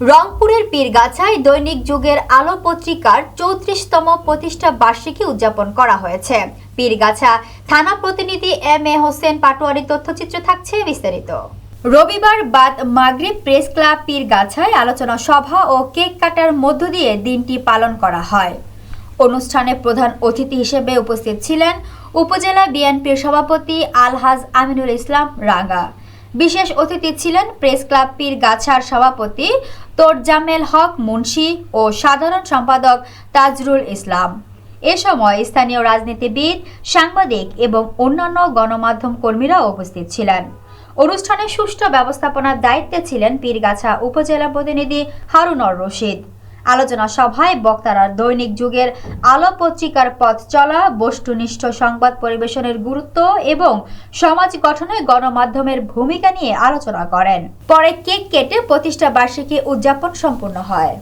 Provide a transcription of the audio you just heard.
রংপুরের পীরগাছায় দৈনিক যুগের আলো পত্রিকার চৌত্রিশতম প্রতিষ্ঠা বার্ষিকী উদযাপন করা হয়েছে। পীরগাছা থানা প্রতিনিধি এম এ হোসেন পাটোয়ারি তথ্যচিত্র থাকছে বিস্তারিত। রবিবার বাদ মাগরিব প্রেস ক্লাব পীরগাছায় আলোচনা সভা ও কেক কাটার মধ্য দিয়ে দিনটি পালন করা হয়। অনুষ্ঠানে প্রধান অতিথি হিসেবে উপস্থিত ছিলেন উপজেলা বিএনপির সভাপতি আলহাজ আমিনুল ইসলাম রাঙ্গা। বিশেষ অতিথি ছিলেন প্রেস ক্লাব পীর গাছার সভাপতি তোরজামেল হক মুন্সি ও সাধারণ সম্পাদক তাজরুল ইসলাম। এ সময় স্থানীয় রাজনীতিবিদ, সাংবাদিক এবং অন্যান্য গণমাধ্যম কর্মীরা উপস্থিত ছিলেন। অনুষ্ঠানে সুষ্ঠু ব্যবস্থাপনার দায়িত্বে ছিলেন পীরগাছা উপজেলা প্রতিনিধি হারুনর রশিদ। আলোচনা সভায় বক্তারা দৈনিক যুগের আলো পত্রিকার পথ চলা, বস্তুনিষ্ঠ সংবাদ পরিবেশনের গুরুত্ব এবং সমাজ গঠনে গণমাধ্যমের ভূমিকা নিয়ে আলোচনা করেন। পরে কেক কেটে প্রতিষ্ঠা বার্ষিকী উদযাপন সম্পূর্ণ হয়।